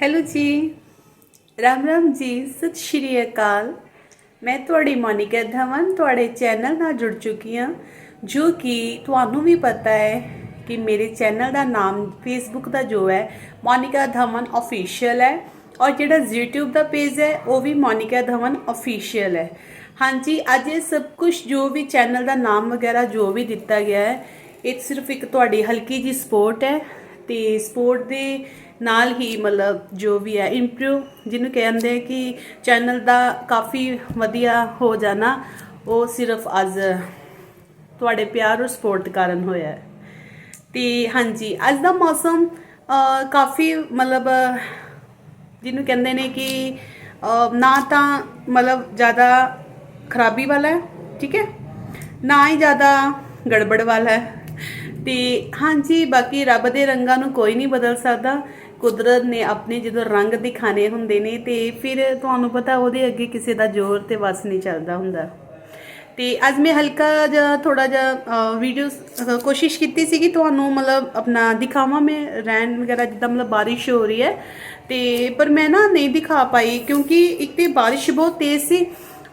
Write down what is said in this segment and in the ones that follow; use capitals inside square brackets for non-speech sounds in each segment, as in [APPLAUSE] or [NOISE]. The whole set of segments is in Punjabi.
ਹੈਲੋ ਜੀ। ਰਾਮ ਰਾਮ ਜੀ, ਸਤਿ ਸ਼੍ਰੀ ਅਕਾਲ। ਮੈਂ ਤੁਹਾਡੀ ਮੋਨਿਕਾ ਧਵਨ, ਤੁਹਾਡੇ ਚੈਨਲ ਨਾਲ ਜੁੜ ਚੁੱਕੀ ਹਾਂ, ਜੋ ਕਿ ਤੁਹਾਨੂੰ ਵੀ ਪਤਾ ਹੈ ਕਿ ਮੇਰੇ ਚੈਨਲ ਦਾ ਨਾਮ ਫੇਸਬੁੱਕ ਦਾ ਜੋ ਹੈ, ਮੋਨਿਕਾ ਧਵਨ ਅਫੀਸ਼ੀਅਲ ਹੈ ਔਰ ਜਿਹੜਾ YouTube ਦਾ ਪੇਜ ਹੈ, ਉਹ ਵੀ ਮੋਨਿਕਾ ਧਵਨ ਅਫੀਸ਼ੀਅਲ ਹੈ। ਹਾਂਜੀ, ਅੱਜ ਇਹ ਸਭ ਕੁਝ ਜੋ ਵੀ ਚੈਨਲ ਦਾ ਨਾਮ ਵਗੈਰਾ ਜੋ ਵੀ ਦਿੱਤਾ ਗਿਆ ਹੈ, ਇਹ ਸਿਰਫ ਇੱਕ ਤੁਹਾਡੀ ਹਲਕੀ ਜੀ ਸਪੋਰਟ ਹੈ ਤੇ ਸਪੋਰਟ ਦੇ ਨਾਲ ਹੀ ਮਤਲਬ ਜੋ ਵੀ ਹੈ ਇੰਪਰੂਵ ਜਿਹਨੂੰ ਕਹਿੰਦੇ ਕਿ ਚੈਨਲ ਦਾ ਕਾਫੀ ਵਧੀਆ ਹੋ ਜਾਣਾ, ਉਹ ਸਿਰਫ ਅੱਜ ਤੁਹਾਡੇ ਪਿਆਰ ਔਰ ਸਪੋਰਟ ਕਾਰਨ ਹੋਇਆ ਹੈ। ਤੇ ਹਾਂਜੀ, ਅੱਜ ਦਾ ਮੌਸਮ ਕਾਫੀ ਮਤਲਬ ਜਿਹਨੂੰ ਕਹਿੰਦੇ ਨੇ ਕਿ ਨਾ ਤਾਂ ਮਤਲਬ ਜ਼ਿਆਦਾ ਖਰਾਬੀ ਵਾਲਾ ਹੈ, ਠੀਕ ਹੈ? ਨਾ ਹੀ ਜ਼ਿਆਦਾ ਗੜਬੜ ਵਾਲਾ ਹੈ। ਤੇ ਹਾਂਜੀ, ਬਾਕੀ ਰੱਬ ਦੇ ਰੰਗਾਂ ਨੂੰ ਕੋਈ ਨਹੀਂ ਬਦਲ ਸਕਦਾ। ਕੁਦਰਤ ਨੇ ਆਪਣੇ ਜਦੋਂ ਰੰਗ ਦਿਖਾਣੇ ਹੁੰਦੇ ਨੇ ਤੇ ਫਿਰ ਤੁਹਾਨੂੰ ਪਤਾ ਉਹਦੇ ਅੱਗੇ ਕਿਸੇ ਦਾ ਜ਼ੋਰ ਤੇ ਵਸ ਨਹੀਂ ਚੱਲਦਾ ਹੁੰਦਾ। ਤੇ ਅੱਜ ਮੈਂ ਹਲਕਾ ਜਿਹਾ ਥੋੜਾ ਜਿਹਾ ਵੀਡੀਓ ਕੋਸ਼ਿਸ਼ ਕੀਤੀ ਸੀ ਕਿ ਤੁਹਾਨੂੰ ਮਤਲਬ ਆਪਣਾ ਦਿਖਾਵਾਂ ਮੈਂ ਰੈਨ ਵਗੈਰਾ ਜਿੱਦਾਂ ਮਤਲਬ ਬਾਰਿਸ਼ ਹੋ ਰਹੀ ਹੈ। ਤੇ ਪਰ ਮੈਂ ਨਾ ਨਹੀਂ ਦਿਖਾ ਪਾਈ ਕਿਉਂਕਿ ਇੱਕ ਤੇ ਬਾਰਿਸ਼ ਬਹੁਤ ਤੇਜ਼ ਸੀ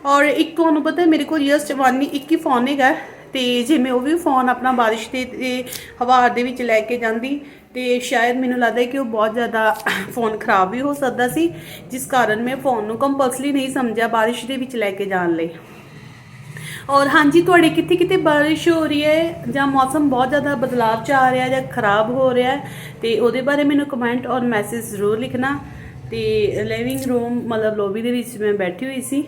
ਔਰ ਇੱਕ ਤੁਹਾਨੂੰ ਪਤਾ ਮੇਰੇ ਕੋਲ ਜਸਟ ਵਨ ਇੱਕ ਹੀ ਫੋਨ ਹੈਗਾ। ਤੇ ਜੇ ਮੈਂ ਉਹ ਵੀ ਫੋਨ ਆਪਣਾ ਬਾਰਿਸ਼ ਦੇ ਤੇ ਹਵਾ ਦੇ ਵਿੱਚ ਲੈ ਕੇ ਜਾਂਦੀ, ਤੇ ਸ਼ਾਇਦ ਮੈਨੂੰ ਲੱਗਦਾ ਕਿ ਉਹ ਬਹੁਤ ਜ਼ਿਆਦਾ ਫੋਨ ਖਰਾਬ ਵੀ ਹੋ ਸਕਦਾ ਸੀ, ਜਿਸ ਕਾਰਨ ਮੈਂ ਫੋਨ ਨੂੰ ਕੰਪਲਸਰੀ ਨਹੀਂ ਸਮਝਿਆ ਬਾਰਿਸ਼ ਦੇ ਵਿੱਚ ਲੈ ਕੇ ਜਾਣ ਲਈ। ਔਰ ਹਾਂਜੀ, ਤੁਹਾਡੇ ਕਿੱਥੇ ਕਿਤੇ ਬਾਰਿਸ਼ ਹੋ ਰਹੀ ਹੈ? ਜਾਂ ਮੌਸਮ ਬਹੁਤ ਜ਼ਿਆਦਾ ਬਦਲਾਅ ਚ ਆ ਰਿਹਾ ਜਾਂ ਖਰਾਬ ਹੋ ਰਿਹਾ ਹੈ? ਤੇ ਉਹਦੇ ਬਾਰੇ ਮੈਨੂੰ ਕਮੈਂਟ ਔਰ ਮੈਸੇਜ ਜ਼ਰੂਰ ਲਿਖਣਾ। ਤੇ ਲਿਵਿੰਗ ਰੂਮ ਮਤਲਬ ਲੋਬੀ ਦੇ ਵਿੱਚ ਮੈਂ ਬੈਠੀ ਹੋਈ ਸੀ।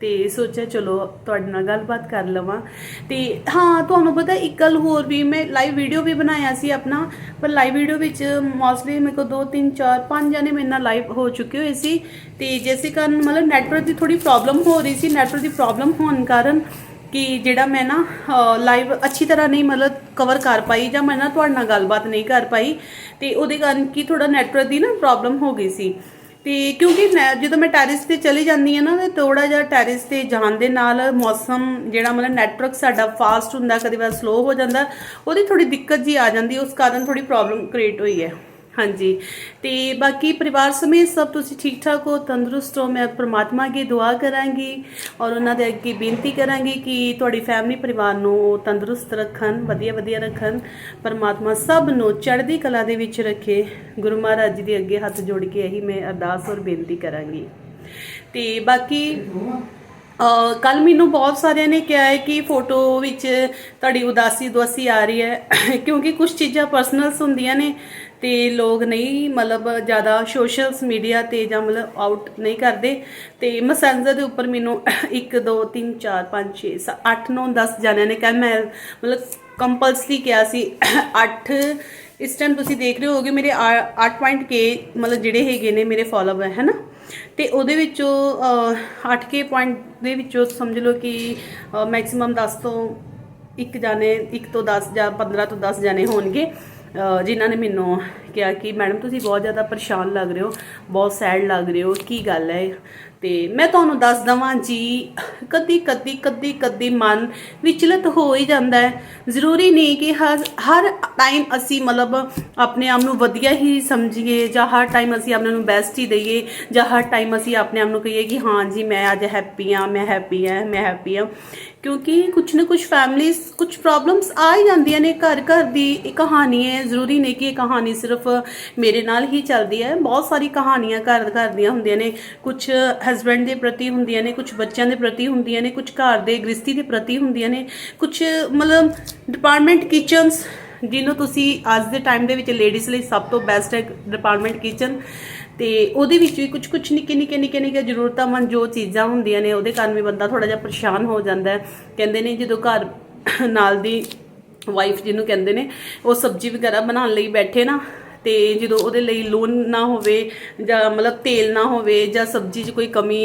ਤੇ ਸੋਚਿਆ ਚਲੋ ਤੁਹਾਡੇ ਨਾਲ ਗੱਲਬਾਤ ਕਰ ਲਵਾਂ। ਤੇ ਹਾਂ, ਤੁਹਾਨੂੰ ਪਤਾ ਇੱਕ ਗੱਲ ਹੋਰ ਵੀ ਮੈਂ ਲਾਈਵ ਵੀਡੀਓ ਵੀ ਬਣਾਇਆ ਸੀ ਆਪਣਾ, ਪਰ ਲਾਈਵ ਵੀਡੀਓ ਵਿੱਚ ਮੋਸਟਲੀ ਮੇਰੇ ਕੋਲ 2 3 4 5 ਜਣੇ ਮੇਰੇ ਨਾਲ ਲਾਈਵ ਹੋ ਚੁੱਕੇ ਹੋਏ ਸੀ। ਤੇ ਜਿਸੇ ਕਾਰਨ ਮਤਲਬ ਨੈਟਵਰਕ ਦੀ ਥੋੜੀ ਪ੍ਰੋਬਲਮ ਹੋ ਰਹੀ ਸੀ ਨੈਟਵਰਕ ਦੀ ਪ੍ਰੋਬਲਮ ਹੋਣ ਕਾਰਨ ਕਿ ਜਿਹੜਾ ਮੈਂ ਨਾ ਲਾਈਵ ਅੱਛੀ ਤਰ੍ਹਾਂ ਨਹੀਂ ਮਤਲਬ ਕਵਰ ਕਰ ਪਾਈ ਜਾਂ ਮੈਂ ਨਾ ਤੁਹਾਡੇ ਨਾਲ ਗੱਲਬਾਤ ਨਹੀਂ ਕਰ ਪਾਈ, ਤੇ ਉਹਦੇ ਕਾਰਨ ਕੀ ਥੋੜਾ ਨੈਟਵਰਕ ਦੀ ਨਾ ਪ੍ਰੋਬਲਮ ਹੋ ਗਈ ਸੀ। ਤੇ ਕਿਉਂਕਿ ਨੈ- ਜਦੋਂ ਮੈਂ ਟੈਰਿਸ ਤੇ ਚਲੀ ਜਾਂਦੀ ਹਾਂ ਨਾ, ਤੇ ਥੋੜਾ ਜਿਹਾ ਟੈਰਿਸ ਤੇ ਜਾਣ ਦੇ ਨਾਲ ਮੌਸਮ ਜਿਹੜਾ ਮਤਲਬ ਨੈਟਵਰਕ ਸਾਡਾ ਫਾਸਟ ਹੁੰਦਾ, ਕਦੇ ਵਾਰ ਸਲੋ ਹੋ ਜਾਂਦਾ, ਉਹਦੀ ਥੋੜੀ ਦਿੱਕਤ ਜੀ ਆ ਜਾਂਦੀ, ਉਸ ਕਾਰਨ ਥੋੜੀ ਪ੍ਰੋਬਲਮ ਕ੍ਰੀਏਟ ਹੋਈ ਹੈ। ਹਾਂਜੀ। ਤੇ ਬਾਕੀ ਪਰਿਵਾਰ ਸਮੇਤ ਸਭ ਤੁਸੀਂ ਠੀਕ ਠਾਕ ਹੋ? ਤੰਦਰੁਸਤ ਹੋ? ਮੈਂ ਪ੍ਰਮਾਤਮਾ ਅੱਗੇ ਦੁਆ ਕਰਾਂਗੀ ਔਰ ਉਹਨਾਂ ਦੇ ਅੱਗੇ ਬੇਨਤੀ ਕਰਾਂਗੀ ਕਿ ਤੁਹਾਡੀ ਫੈਮਿਲੀ ਪਰਿਵਾਰ ਨੂੰ ਉਹ ਤੰਦਰੁਸਤ ਰੱਖਣ, ਵਧੀਆ ਵਧੀਆ ਰੱਖਣ। ਪਰਮਾਤਮਾ ਸਭ ਨੂੰ ਚੜ੍ਹਦੀ ਕਲਾ ਦੇ ਵਿੱਚ ਰੱਖੇ। ਗੁਰੂ ਮਹਾਰਾਜ ਜੀ ਦੇ ਅੱਗੇ ਹੱਥ ਜੋੜ ਕੇ ਇਹੀ ਮੈਂ ਅਰਦਾਸ ਔਰ ਬੇਨਤੀ ਕਰਾਂਗੀ। ਤੇ ਬਾਕੀ ਕੱਲ ਮੈਨੂੰ ਬਹੁਤ ਸਾਰਿਆਂ ਨੇ ਕਿਹਾ ਹੈ ਕਿ ਫੋਟੋ ਵਿੱਚ ਤੁਹਾਡੀ ਉਦਾਸੀ ਦੁਆਸੀ ਆ ਰਹੀ ਹੈ, ਕਿਉਂਕਿ ਕੁਝ ਚੀਜ਼ਾਂ ਪਰਸਨਲਸ ਹੁੰਦੀਆਂ ਨੇ ਤੇ ਲੋਕ ਨਹੀਂ ਮਤਲਬ ਜ਼ਿਆਦਾ ਸੋਸ਼ਲਸ ਮੀਡੀਆ ਤੇ ਜਾਂ ਮਤਲਬ ਆਊਟ ਨਹੀਂ ਕਰਦੇ ਤੇ ਮੈਸੇਂਜਰ ਦੇ ਉੱਪਰ ਮੈਨੂੰ 1 2 3 4 5 6 8 9 10 ਜਾਣਿਆਂ ਨੇ ਕਿਹਾ, ਮੈਂ ਮਤਲਬ ਕੰਪਲਸਰੀ ਕਿਹਾ ਸੀ। 8 ਇਸ ਟਾਈਮ ਤੁਸੀਂ ਦੇਖ ਰਹੇ ਹੋਗੇ ਮੇਰੇ 8 ਪੁਆਇੰਟ ਕੇ ਮਤਲਬ ਜਿਹੜੇ ਹੈਗੇ ਨੇ ਮੇਰੇ ਫਾਲੋਅਰ ਹੈ ਨਾ? ਤੇ ਉਹਦੇ ਵਿੱਚੋਂ 8k ਪੁਆਇੰਟ ਦੇ ਵਿੱਚੋਂ ਸਮਝ ਲਓ ਕਿ ਮੈਕਸਿਮਮ 10 ਤੋਂ ਇੱਕ ਜਾਣੇ, ਇੱਕ ਤੋਂ 10 ਜਾਂ 15 ਤੋਂ 10 ਜਾਣੇ ਹੋਣਗੇ, ਅਹ, ਜਿਨ੍ਹਾਂ ਨੇ ਮੈਨੂੰ ਕਿਹਾ ਕਿ ਮੈਡਮ ਤੁਸੀਂ ਬਹੁਤ ਜ਼ਿਆਦਾ ਪਰੇਸ਼ਾਨ ਲੱਗ ਰਹੇ ਹੋ, ਬਹੁਤ ਸੈਡ ਲੱਗ ਰਹੇ ਹੋ, ਕੀ ਗੱਲ ਹੈ? ਤੇ ਮੈਂ ਤੁਹਾਨੂੰ ਦੱਸ ਦਵਾਂ ਜੀ, ਕਦੀ ਕਦੀ ਕਦੀ ਕਦੀ ਮਨ ਵਿਚਲਿਤ ਹੋ ਹੀ ਜਾਂਦਾ ਹੈ। ਜ਼ਰੂਰੀ ਨਹੀਂ ਕਿ ਹਰ ਹਰ ਟਾਈਮ ਅਸੀਂ ਮਤਲਬ ਆਪਣੇ ਆਪ ਨੂੰ ਵਧੀਆ ਹੀ ਸਮਝੀਏ ਜਾਂ ਹਰ ਟਾਈਮ ਅਸੀਂ ਆਪਣੇ ਨੂੰ ਬੈਸਟ ਹੀ ਦਈਏ ਜਾਂ ਹਰ ਟਾਈਮ ਅਸੀਂ ਆਪਣੇ ਆਪ ਨੂੰ ਕਹੀਏ ਕਿ ਹਾਂ ਜੀ, ਮੈਂ ਅੱਜ ਹੈਪੀ ਆ ਮੈਂ ਹੈਪੀ ਆ ਮੈਂ ਹੈਪੀ ਆ ਕਿਉਂਕਿ ਕੁਝ ਨਾ ਕੁਝ ਫੈਮਲੀਜ਼ ਕੁਝ ਪ੍ਰੋਬਲਮਸ ਆ ਹੀ ਜਾਂਦੀਆਂ ਨੇ ਘਰ ਘਰ ਦੀ ਇਹ ਕਹਾਣੀ ਹੈ। ਜ਼ਰੂਰੀ ਨਹੀਂ ਕਿ ਇਹ ਕਹਾਣੀ ਸਿਰਫ ਮੇਰੇ ਨਾਲ ਹੀ ਚੱਲਦੀ ਹੈ। ਬਹੁਤ ਸਾਰੀ ਕਹਾਣੀਆਂ ਘਰ ਘਰ ਦੀਆਂ ਹੁੰਦੀਆਂ ਨੇ। ਕੁਝ ਹਸਬੰਡ ਦੇ ਪ੍ਰਤੀ ਹੁੰਦੀਆਂ ਨੇ ਕੁਝ ਬੱਚਿਆਂ ਦੇ ਪ੍ਰਤੀ ਹੁੰਦੀਆਂ ਨੇ ਕੁਝ ਘਰ ਦੇ ਗ੍ਰਸਤੀ ਦੇ ਪ੍ਰਤੀ ਹੁੰਦੀਆਂ ਨੇ। ਕੁਝ ਮਤਲਬ ਡਿਪਾਰਟਮੈਂਟ ਕਿਚਨਸ ਜਿਹਨੂੰ ਤੁਸੀਂ ਅੱਜ ਦੇ ਟਾਈਮ ਦੇ ਵਿੱਚ ਲੇਡੀਜ਼ ਲਈ ਸਭ ਤੋਂ ਬੈਸਟ ਹੈ ਡਿਪਾਰਟਮੈਂਟ ਕਿਚਨ ਤੇ ਉਹਦੇ ਵਿੱਚ ਵੀ ਕੁਝ ਕੁਝ ਨਿੱਕੇ ਨਿੱਕੇ ਨਿੱਕੇ ਨਿੱਕੇ ਜ਼ਰੂਰਤਾਂ ਜੋ ਚੀਜ਼ਾਂ ਹੁੰਦੀਆਂ ਨੇ, ਉਹਦੇ ਕਾਰਨ ਵੀ ਬੰਦਾ ਥੋੜਾ ਜਿਹਾ ਪਰੇਸ਼ਾਨ ਹੋ ਜਾਂਦਾ ਹੈ। ਕਹਿੰਦੇ ਨੇ ਜਦੋਂ ਘਰ ਨਾਲ ਦੀ ਵਾਈਫ ਜਿਹਨੂੰ ਕਹਿੰਦੇ ਨੇ, ਉਹ ਸਬਜ਼ੀ ਵਗੈਰਾ ਬਣਾਉਣ ਲਈ ਬੈਠੇ ਨਾ ਤੇ ਜਦੋਂ ਉਹਦੇ ਲਈ ਲੋਨ ਨਾ ਹੋਵੇ ਜਾਂ ਮਤਲਬ ਤੇਲ ਨਾ ਹੋਵੇ ਜਾਂ ਸਬਜ਼ੀ 'ਚ ਕੋਈ ਕਮੀ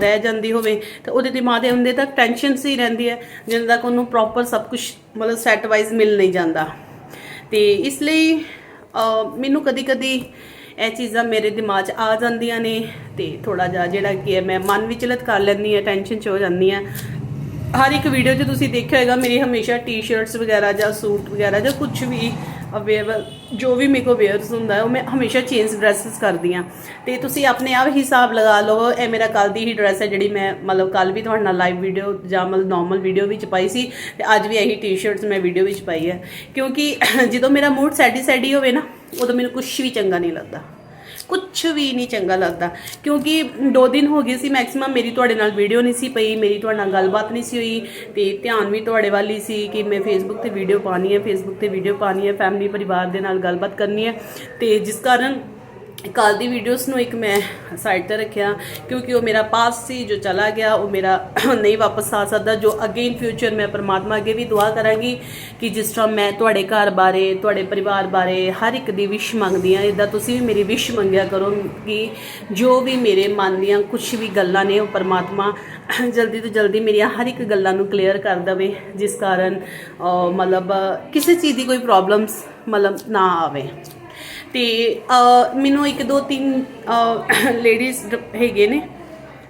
ਰਹਿ ਜਾਂਦੀ ਹੋਵੇ, ਤਾਂ ਉਹਦੇ ਦਿਮਾਗ ਦੇ ਹੁੰਦੇ ਤੱਕ ਟੈਨਸ਼ਨ ਸੀ ਰਹਿੰਦੀ ਹੈ, ਜਦੋਂ ਤੱਕ ਉਹਨੂੰ ਪ੍ਰੋਪਰ ਸਭ ਕੁਝ ਮਤਲਬ ਸੈਟ ਵਾਈਜ਼ ਮਿਲ ਨਹੀਂ ਜਾਂਦਾ। ਤੇ ਇਸ ਲਈ ਮੈਨੂੰ ਕਦੀ ਕਦੀ ਇਹ ਚੀਜ਼ਾਂ ਮੇਰੇ ਦਿਮਾਗ 'ਚ ਆ ਜਾਂਦੀਆਂ ਨੇ ਤੇ ਥੋੜਾ ਜਿਹਾ ਜਿਹੜਾ ਕੀ ਹੈ, ਮੈਂ ਮਨ ਵਿਚਲਿਤ ਕਰ ਲੈਂਦੀ ਹਾਂ ਟੈਨਸ਼ਨ 'ਚ ਹੋ ਜਾਂਦੀ ਹਾਂ। ਹਰ ਇੱਕ ਵੀਡੀਓ 'ਚ ਤੁਸੀਂ ਦੇਖਿਆ ਹੋਏਗਾ, ਮੇਰੀ ਹਮੇਸ਼ਾ ਟੀ-ਸ਼ਰਟਸ ਵਗੈਰਾ ਜਾਂ ਸੂਟ ਵਗੈਰਾ ਜਾਂ ਕੁਝ ਵੀ ਅਵੇਲੇਬਲ ਜੋ ਵੀ ਮੇਰੇ ਕੋਲ ਵੇਅਰਸ ਹੁੰਦਾ ਉਹ ਮੈਂ ਹਮੇਸ਼ਾ ਚੇਂਜ ਡਰੈਸਸ ਕਰਦੀ ਆ ਤੇ ਤੁਸੀਂ ਆਪਣੇ ਆਪ ਹਿਸਾਬ ਲਗਾ ਲਓ, ਇਹ ਮੇਰਾ ਕੱਲ ਦੀ ਹੀ ਡਰੈਸ ਹੈ, ਜਿਹੜੀ ਮੈਂ ਮਤਲਬ ਕੱਲ ਵੀ ਤੁਹਾਡੇ ਨਾਲ ਲਾਈਵ ਵੀਡੀਓ ਜਾਂ ਮਤਲਬ ਨਾਰਮਲ ਵੀਡੀਓ ਵਿੱਚ ਪਾਈ ਸੀ, ਤੇ ਅੱਜ ਵੀ ਇਹੀ ਟੀ-ਸ਼ਰਟਸ ਮੈਂ ਵੀਡੀਓ ਵਿੱਚ ਪਾਈ ਹੈ। ਕਿਉਂਕਿ ਜਦੋਂ ਮੇਰਾ ਮੂਡ ਸੈਡੀ ਸੈਡੀ ਹੋਵੇ ਨਾ, ਉਦੋਂ ਮੈਨੂੰ ਕੁਝ ਵੀ ਚੰਗਾ ਨਹੀਂ ਲੱਗਦਾ। ਕੁਝ ਵੀ ਨਹੀਂ ਚੰਗਾ ਲੱਗਦਾ। ਕਿਉਂਕਿ ਦੋ ਦਿਨ ਹੋ ਗਏ ਸੀ ਮੈਕਸਿਮਮ ਮੇਰੀ ਤੁਹਾਡੇ ਨਾਲ ਵੀਡੀਓ ਨਹੀਂ ਸੀ ਪਈ, ਮੇਰੀ ਤੁਹਾਡੇ ਨਾਲ ਗੱਲਬਾਤ ਨਹੀਂ ਸੀ ਹੋਈ ਤੇ ਧਿਆਨ ਵੀ ਤੁਹਾਡੇ ਵੱਲ ਹੀ ਸੀ ਕਿ ਮੈਂ ਫੇਸਬੁੱਕ ਤੇ ਵੀਡੀਓ ਪਾਣੀ ਹੈ ਫੇਸਬੁੱਕ ਤੇ ਵੀਡੀਓ ਪਾਣੀ ਹੈ ਫੈਮਿਲੀ ਪਰਿਵਾਰ ਦੇ ਨਾਲ ਗੱਲਬਾਤ ਕਰਨੀ ਹੈ ਤੇ ਜਿਸ ਕਾਰਨ ਕੱਲ ਦੀ ਵੀਡੀਓਸ ਨੂੰ ਇੱਕ ਮੈਂ ਸਾਈਡ ਤੇ ਰੱਖਿਆ, ਕਿਉਂਕਿ ਉਹ ਮੇਰਾ ਪਾਸ ਸੀ, ਜੋ ਚਲਾ ਗਿਆ, ਉਹ ਮੇਰਾ [COUGHS] ਨਹੀਂ ਵਾਪਸ ਆ ਸਕਦਾ, ਜੋ ਅੱਗੇ ਇਨ ਫਿਊਚਰ ਮੈਂ ਪਰਮਾਤਮਾ ਅੱਗੇ ਵੀ ਦੁਆ ਕਰਾਂਗੀ ਕਿ ਜਿਸ ਤਰ੍ਹਾਂ ਮੈਂ ਤੁਹਾਡੇ ਘਰ ਬਾਰੇ, ਤੁਹਾਡੇ ਪਰਿਵਾਰ ਬਾਰੇ ਹਰ ਇੱਕ ਦੀ ਵਿਸ਼ ਮੰਗਦੀ ਆ ਇਦਾਂ ਤੁਸੀਂ ਵੀ ਮੇਰੀ ਵਿਸ਼ ਮੰਗਿਆ ਕਰੋ ਕਿ ਜੋ ਵੀ ਮੇਰੇ ਮਨ ਦੀਆਂ ਕੁਝ ਵੀ ਗੱਲਾਂ ਨੇ, ਉਹ ਪਰਮਾਤਮਾ [COUGHS] ਜਲਦੀ ਤੋਂ ਜਲਦੀ ਮੇਰੀਆਂ ਹਰ ਇੱਕ ਗੱਲਾਂ ਨੂੰ ਕਲੀਅਰ ਕਰ ਦੇਵੇ, ਜਿਸ ਕਾਰਨ ਮਤਲਬ, ਕਿਸੇ ਚੀਜ਼ ਦੀ ਕੋਈ ਪ੍ਰੋਬਲਮਸ ਮਤਲਬ ਨਾ ਆਵੇ। ਤੇ ਮੈਨੂੰ ਇੱਕ ਦੋ ਤਿੰਨ ਲੇਡੀਜ਼ ਹੈਗੇ ਨੇ।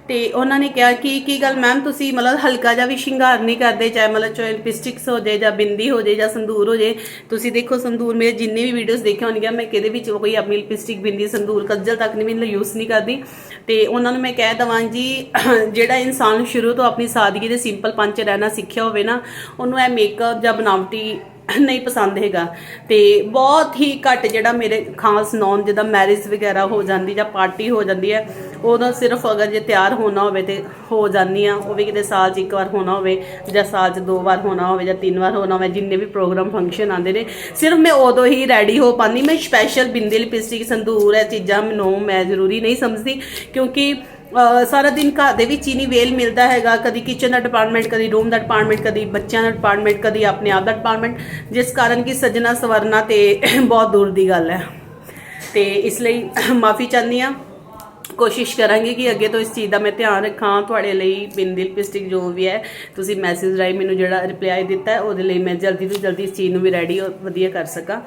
ਤੇ ਉਹਨਾਂ ਨੇ ਕਿਹਾ ਕਿ ਕੀ ਗੱਲ ਮੈਮ ਤੁਸੀਂ ਮਤਲਬ ਹਲਕਾ ਜਿਹਾ ਵੀ ਸ਼ਿੰਗਾਰ ਨਹੀਂ ਕਰਦੇ, ਚਾਹੇ ਮਤਲਬ ਚਾਹੇ ਲਿਪਸਟਿਕਸ ਹੋ ਜਾਏ ਜਾਂ ਬਿੰਦੀ ਹੋ ਜਾਏ ਜਾਂ ਸੰਦੂਰ ਹੋ ਜਾਏ। ਤੁਸੀਂ ਦੇਖੋ ਸੰਦੂਰ, ਮੇਰੇ ਜਿੰਨੇ ਵੀ ਵੀਡੀਓਜ਼ ਦੇਖੇ ਹੋਣਗੇ, ਮੈਂ ਕਿਹਦੇ ਵਿੱਚ ਕੋਈ ਆਪਣੀ ਲਿਪਸਟਿਕ ਬਿੰਦੀ, ਸੰਦੂਰ ਕੱਜਲ ਤੱਕ ਨਹੀਂ ਮੈਂ ਯੂਜ਼ ਨਹੀਂ ਕਰਦੀ। ਤੇ ਉਹਨਾਂ ਨੂੰ ਮੈਂ ਕਹਿ ਦਵਾਂ ਜੀ, [CLEARS THROAT] ਜਿਹੜਾ ਇਨਸਾਨ ਸ਼ੁਰੂ ਤੋਂ ਆਪਣੀ ਸਾਦਗੀ ਦੇ ਸਿੰਪਲ ਪੰਚ ਰਹਿਣਾ ਸਿੱਖਿਆ ਹੋਵੇ ਨਾ, ਉਹਨੂੰ ਇਹ ਮੇਕਅਪ ਜਾਂ ਬਨਾਵਟੀ ਨਹੀਂ ਪਸੰਦ ਹੈਗਾ। ਤੇ ਬਹੁਤ ਹੀ ਘੱਟ ਜਿਹੜਾ ਮੇਰੇ ਖਾਸ ਨੌਨ ਜਿਹਦਾ ਮੈਰਿਜ ਵਗੈਰਾ ਹੋ ਜਾਂਦੀ ਜਾਂ ਪਾਰਟੀ ਹੋ ਜਾਂਦੀ ਹੈ, ਉਦੋਂ ਸਿਰਫ ਅਗਰ ਜੇ ਤਿਆਰ ਹੋਣਾ ਹੋਵੇ ਤੇ ਹੋ ਜਾਂਦੀ ਆ, ਉਹ ਵੀ ਕਿਤੇ ਸਾਲ 'ਚ ਇੱਕ ਵਾਰ ਹੋਣਾ ਹੋਵੇ ਜਾਂ ਸਾਲ 'ਚ ਦੋ ਵਾਰ ਹੋਣਾ ਹੋਵੇ ਜਾਂ ਤਿੰਨ ਵਾਰ ਹੋਣਾ ਹੋਵੇ, ਜਿੰਨੇ ਵੀ ਪ੍ਰੋਗਰਾਮ ਫੰਕਸ਼ਨ ਆਉਂਦੇ ਨੇ, ਸਿਰਫ ਮੈਂ ਉਦੋਂ ਹੀ ਰੈਡੀ ਹੋ ਪਾਉਂਦੀ। ਮੈਂ ਸਪੈਸ਼ਲ ਬਿੰਦੀ ਲਿਪਸਟਿਕ ਸੰਦੂਰ ਹੈ ਚੀਜ਼ਾਂ ਮੈਨੂੰ ਮੈਂ ਜ਼ਰੂਰੀ ਨਹੀਂ ਸਮਝਦੀ ਕਿਉਂਕਿ ਸਾਰਾ ਦਿਨ ਘਰ ਦੇ ਵਿੱਚ ਹੀ ਨਹੀਂ ਵੇਲ ਮਿਲਦਾ ਹੈਗਾ। ਕਦੀ ਕਿਚਨ ਦਾ ਡਿਪਾਰਟਮੈਂਟ ਕਦੀ ਰੂਮ ਦਾ ਡਿਪਾਰਟਮੈਂਟ ਕਦੀ ਬੱਚਿਆਂ ਦਾ ਡਿਪਾਰਟਮੈਂਟ ਕਦੀ ਆਪਣੇ ਆਪ ਦਾ ਡਿਪਾਰਟਮੈਂਟ ਜਿਸ ਕਾਰਨ ਕਿ ਸਜਣਾ ਸਵਰਨਾ ਤੇ [COUGHS] ਬਹੁਤ ਦੂਰ ਦੀ ਗੱਲ ਹੈ। ਤੇ ਇਸ ਲਈ [COUGHS] ਮਾਫੀ ਚਾਹੁੰਦੀ ਹਾਂ। ਕੋਸ਼ਿਸ਼ ਕਰਾਂਗੇ ਕਿ ਅੱਗੇ ਤੋਂ ਇਸ ਚੀਜ਼ ਦਾ ਮੈਂ ਧਿਆਨ ਰੱਖਾਂ। ਤੁਹਾਡੇ ਲਈ ਬਿੰਦੀ ਲਿਪਸਟਿਕ ਜੋ ਵੀ ਹੈ, ਤੁਸੀਂ ਮੈਸੇਜ ਰਾਈ ਮੈਨੂੰ ਜਿਹੜਾ ਰਿਪਲਾਈ ਦਿੱਤਾ ਉਹਦੇ ਲਈ ਮੈਂ ਜਲਦੀ ਤੋਂ ਜਲਦੀ ਇਸ ਚੀਜ਼ ਨੂੰ ਵੀ ਰੈਡੀ ਵਧੀਆ ਕਰ ਸਕਾਂ।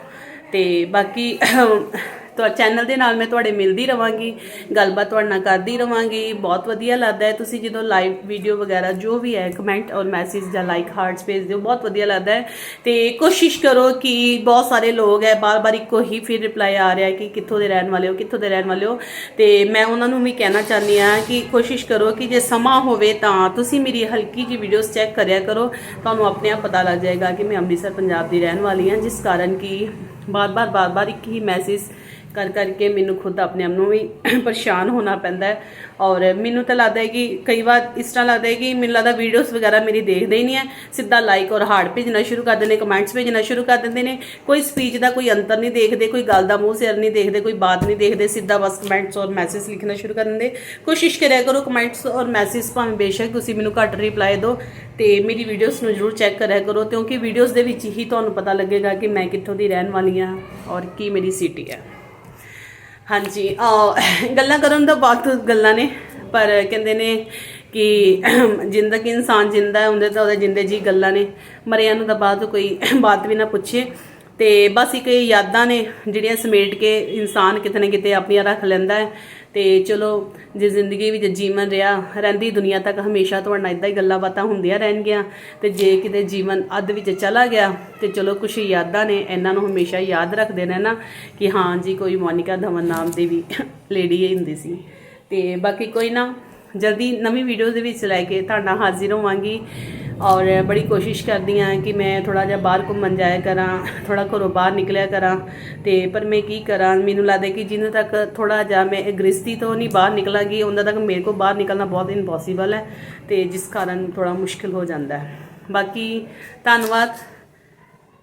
ਤੇ ਬਾਕੀ [COUGHS] ਤੁਹਾ ਚੈਨਲ ਦੇ ਨਾਲ ਮੈਂ ਤੁਹਾਡੇ ਮਿਲਦੀ ਰਵਾਂਗੀ, ਗੱਲਬਾਤ ਤੁਹਾਡੇ ਨਾਲ ਕਰਦੀ ਰਵਾਂਗੀ, ਬਹੁਤ ਵਧੀਆ ਲੱਗਦਾ ਹੈ। ਤੁਸੀਂ ਜਦੋਂ ਲਾਈਵ ਵੀਡੀਓ ਵਗੈਰਾ ਜੋ ਵੀ ਹੈ ਕਮੈਂਟ ਔਰ ਮੈਸੇਜ ਜਾਂ ਲਾਈਕ ਹਾਰਟਸ ਭੇਜਦੇ ਹੋ ਬਹੁਤ ਵਧੀਆ ਲੱਗਦਾ ਹੈ। ਤੇ ਕੋਸ਼ਿਸ਼ ਕਰੋ ਕਿ ਬਹੁਤ ਸਾਰੇ ਲੋਕ ਹੈ, ਬਾਰ-ਬਾਰ ਇੱਕੋ ਹੀ ਫਿਰ ਰਿਪਲਾਈ ਆ ਰਿਹਾ ਕਿ ਕਿੱਥੋਂ ਦੇ ਰਹਿਣ ਵਾਲੇ ਹੋ, ਕਿੱਥੋਂ ਦੇ ਰਹਿਣ ਵਾਲੇ ਹੋ। ਤੇ ਮੈਂ ਉਹਨਾਂ ਨੂੰ ਵੀ ਕਹਿਣਾ ਚਾਹੁੰਦੀ ਆ ਕਿ ਕੋਸ਼ਿਸ਼ ਕਰੋ ਕਿ ਜੇ ਸਮਾਂ ਹੋਵੇ ਤਾਂ ਤੁਸੀਂ ਮੇਰੀ ਹਲਕੀ ਜੀ ਵੀਡੀਓਜ਼ ਚੈੱਕ ਕਰਿਆ ਕਰੋ। ਤੁਹਾਨੂੰ ਆਪਣੇ ਆਪ ਪਤਾ ਲੱਗ ਜਾਏਗਾ ਕਿ ਮੈਂ ਅੰਮ੍ਰਿਤਸਰ, ਪੰਜਾਬ ਦੀ ਰਹਿਣ ਵਾਲੀ ਹਾਂ, ਜਿਸ ਕਾਰਨ ਕਿ ਬਾਰ-ਬਾਰ ਬਾਰ-ਬਾਰ ਇੱਕ ਹੀ ਮੈਸੇਜ ਕਰ ਕਰਕੇ ਮੈਨੂੰ ਖੁਦ ਆਪਣੇ ਆਪ ਨੂੰ ਵੀ ਪਰੇਸ਼ਾਨ ਹੋਣਾ ਪੈਂਦਾ ਹੈ। ਔਰ ਮੈਨੂੰ ਤਾਂ ਲੱਗਦਾ ਹੈ ਕਿ ਕਈ ਵਾਰ ਇਸ ਤਰ੍ਹਾਂ ਲੱਗਦਾ ਹੈ ਕਿ ਮੈਨੂੰ ਲੱਗਦਾ ਵੀਡੀਓਜ਼ ਵਗੈਰਾ ਮੇਰੀ ਦੇਖਦੇ ਹੀ ਨਹੀਂ ਹੈ। ਸਿੱਧਾ ਲਾਈਕ ਔਰ ਹਾਰਟ ਭੇਜਣਾ ਸ਼ੁਰੂ ਕਰ ਦਿੰਦੇ ਨੇ ਕਮੈਂਟਸ ਭੇਜਣਾ ਸ਼ੁਰੂ ਕਰ ਦਿੰਦੇ ਨੇ। ਕੋਈ ਸਪੀਚ ਦਾ ਕੋਈ ਅੰਤਰ ਨਹੀਂ ਦੇਖਦੇ, ਕੋਈ ਗੱਲ ਦਾ ਮੂੰਹ ਸਿਰ ਨਹੀਂ ਦੇਖਦੇ, ਕੋਈ ਬਾਤ ਨਹੀਂ ਦੇਖਦੇ, ਸਿੱਧਾ ਬਸ ਕਮੈਂਟਸ ਔਰ ਮੈਸੇਜ ਲਿਖਣਾ ਸ਼ੁਰੂ ਕਰ ਦਿੰਦੇ। ਕੋਸ਼ਿਸ਼ ਕਰਿਆ ਕਰੋ ਕਮੈਂਟਸ ਔਰ ਮੈਸੇਜ ਭਾਵੇਂ ਬੇਸ਼ੱਕ ਤੁਸੀਂ ਮੈਨੂੰ ਘੱਟ ਰਿਪਲਾਈ ਦਿਓ ਤੇ ਮੇਰੀ ਵੀਡੀਓਜ਼ ਨੂੰ ਜ਼ਰੂਰ ਚੈੱਕ ਕਰਿਆ ਕਰੋ, ਕਿਉਂਕਿ ਵੀਡੀਓਜ਼ ਦੇ ਵਿੱਚ ਹੀ ਤੁਹਾਨੂੰ ਪਤਾ ਲੱਗੇਗਾ ਕਿ ਮੈਂ ਕਿੱਥੋਂ ਦੀ ਰਹਿਣ ਵਾਲੀ ਹਾਂ ਔਰ ਕੀ ਮੇਰੀ ਸਿਟੀ ਹੈ। ਹਾਂਜੀ ਗੱਲਾਂ ਕਰਨ ਦਾ ਵਕਤ ਗੱਲਾਂ ਨੇ, ਪਰ ਕਹਿੰਦੇ ਨੇ ਕਿ ਜਿੰਦਾ ਕਿ ਇਨਸਾਨ ਜਿੰਦਾ ਹੈ, ਉਹਦੇ ਤਾਂ ਉਹਦੇ ਜਿੰਦੇ ਜੀ ਗੱਲਾਂ ਨੇ, ਮਰਿਆਂ ਨੂੰ ਤਾਂ ਬਾਅਦ ਕੋਈ ਬਾਤ ਵੀ ਨਾ ਪੁੱਛੇ। ਤੇ ਬਸ ਇੱਕ ਇਹ ਯਾਦਾਂ ਨੇ ਜਿਹੜੀਆਂ ਸਮੇਟ ਕੇ ਇਨਸਾਨ ਕਿਤੇ ਨਾ ਕਿਤੇ ਆਪਣੀਆਂ ਰੱਖ ਲੈਂਦਾ ਹੈ। ਤੇ ਚਲੋ, ਜੇ ਜ਼ਿੰਦਗੀ ਵਿੱਚ ਜੀਵਨ ਰਿਹਾ, ਰਹਿੰਦੀ ਦੁਨੀਆ ਤੱਕ ਹਮੇਸ਼ਾ ਤੁਹਾਡੇ ਨਾਲ ਇਦਾਂ ਹੀ ਗੱਲਾਂ ਬਾਤਾਂ ਹੁੰਦੀਆਂ ਰਹਿਣਗੀਆਂ। ਤੇ ਜੇ ਕਿਤੇ ਜੀਵਨ ਅੱਧ ਵਿੱਚ ਚਲਾ ਗਿਆ, ਤੇ ਚਲੋ ਕੁਝ ਯਾਦਾਂ ਨੇ, ਇਹਨਾਂ ਨੂੰ ਹਮੇਸ਼ਾ ਯਾਦ ਰੱਖਦੇ ਨੇ ਨਾ ਕਿ ਹਾਂ ਜੀ, ਕੋਈ ਮੋਨਿਕਾ ਧਵਨ ਨਾਮ ਦੀ ਵੀ ਲੇਡੀ ਹੀ ਹੁੰਦੀ ਸੀ। ਤੇ ਬਾਕੀ ਕੋਈ ਨਾ, ਜਲਦੀ ਨਵੀਂ ਵੀਡੀਓ ਦੇ ਵਿੱਚ ਲੈ ਕੇ ਤੁਹਾਡਾ ਹਾਜ਼ਰ ਹੋਵਾਂਗੀ। ਔਰ ਬੜੀ ਕੋਸ਼ਿਸ਼ ਕਰਦੀ ਹਾਂ ਕਿ ਮੈਂ ਥੋੜਾ ਜਿਹਾ ਬਾਹਰ ਘੁੰਮਣ ਜਾਇਆ ਕਰਾਂ ਥੋੜਾ ਘਰੋਂ ਬਾਹਰ ਨਿਕਲਿਆ ਕਰਾਂ। ਤੇ ਪਰ ਮੈਂ ਕੀ ਕਰਾਂ, ਮੈਨੂੰ ਲੱਗਦਾ ਕਿ ਜਿੰਨੇ ਤੱਕ ਥੋੜਾ ਜਿਹਾ ਮੈਂ ਗ੍ਰਸਤੀ ਤੋਂ ਨਹੀਂ ਬਾਹਰ ਨਿਕਲਾਂਗੀ ਉਹਨਾਂ ਤੱਕ ਮੇਰੇ ਕੋਲ ਬਾਹਰ ਨਿਕਲਣਾ ਬਹੁਤ ਇੰਪੋਸੀਬਲ ਹੈ ਤੇ ਜਿਸ ਕਾਰਨ ਥੋੜਾ ਮੁਸ਼ਕਿਲ ਹੋ ਜਾਂਦਾ ਹੈ। ਬਾਕੀ ਧੰਨਵਾਦ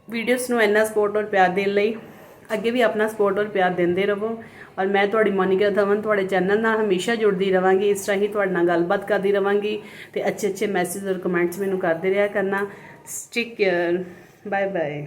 ਵੀਡੀਓਜ਼ ਨੂੰ ਇੰਨਾ ਸਪੋਰਟ ਔਰ ਪਿਆਰ ਦੇਣ ਲਈ। ਅੱਗੇ ਵੀ ਆਪਣਾ ਸਪੋਰਟ ਔਰ ਪਿਆਰ ਦਿੰਦੇ ਰਹੋ। ਔਰ ਮੈਂ ਤੁਹਾਡੀ ਮੋਨਿਕਾ ਧਵਨ, ਤੁਹਾਡੇ ਚੈਨਲ ਨਾਲ ਹਮੇਸ਼ਾ ਜੁੜਦੀ ਰਵਾਂਗੀ। ਇਸ ਤਰ੍ਹਾਂ ਹੀ ਤੁਹਾਡੇ ਨਾਲ ਗੱਲਬਾਤ ਕਰਦੀ ਰਵਾਂਗੀ ਤੇ ਅੱਛੇ ਅੱਛੇ ਮੈਸੇਜ ਔਰ ਕਮੈਂਟਸ ਮੈਨੂੰ ਕਰਦੇ ਰਿਹਾ ਕਰਨਾ। Stick care bye bye